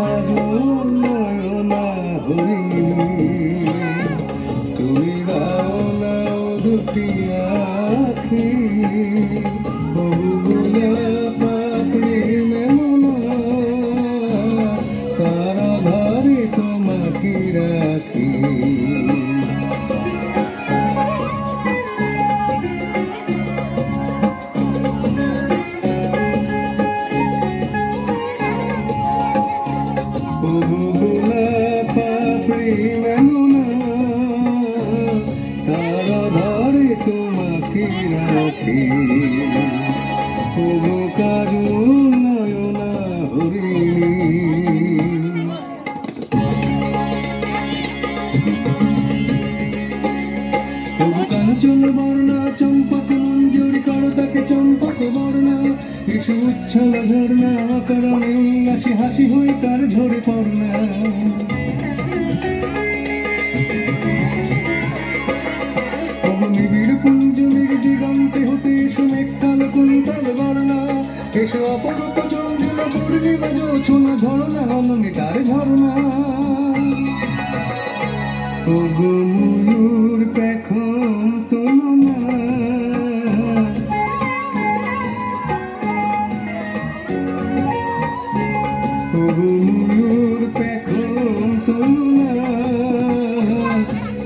দাও না তারা ধরে তোমাকে রাখি তবু কারু নয়না হরিণী তবু কাঞ্চন বর্ণা চম্পক মঞ্জুরি তাকে চম্পক বর্ণা এসে উচ্ছল ঝর্ণা করণে উল্লাসী হাসি হয়ে তার ঝরে পড়না এসো অপরূপ চন্দ্রিমা পূর্ণিমা জোছনা ঝরনা অননি তার ঝরনা। ওগো ময়ূর পেখম তুলনা ওগো ময়ূর পেখম তুলনা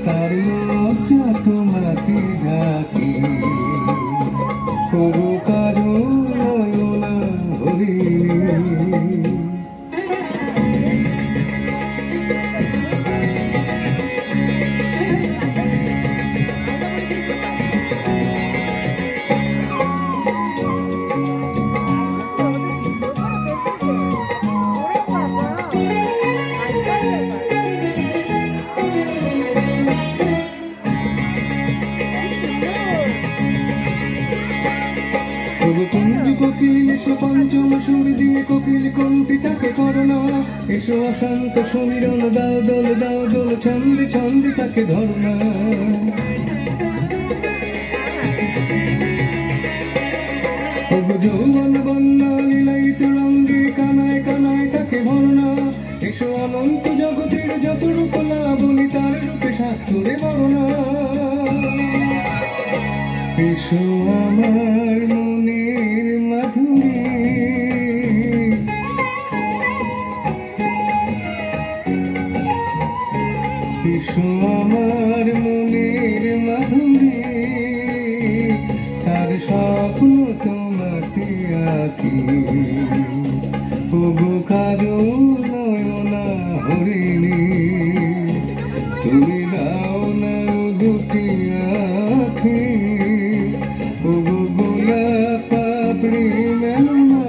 তার লজ্জা তোমাকে ডাকি কুঞ্জ কোকিল এসো পঞ্চম সুর দিয়ে কোকিল কোনটি তাকে করোনা এসো অশান্ত সমীরণ, দাও দোল দাও দোল, ছন্দে ছন্দে তাকে ধরনা যৌবন বন্যা লীলায়িত রঙ্গে কানায় কানায় তাকে ভরনা এসো অনন্ত জগতের যত রূপ লাবণী তার রূপে সাত করে বরণা। এসো আমার এসো আমার মনের মাধুরী। তার স্বপ্ন তোমাকে আঁকি। ওগো কারও নয়না হরিণী। তুমি দাও না দুটি আখি। ওগো গোলাপ পাপড়ি মেলনা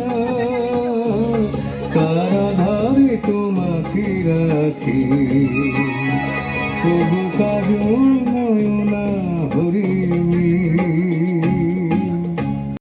তারা তোমাকে রাখি। তবু কাজল নয়না হরিণী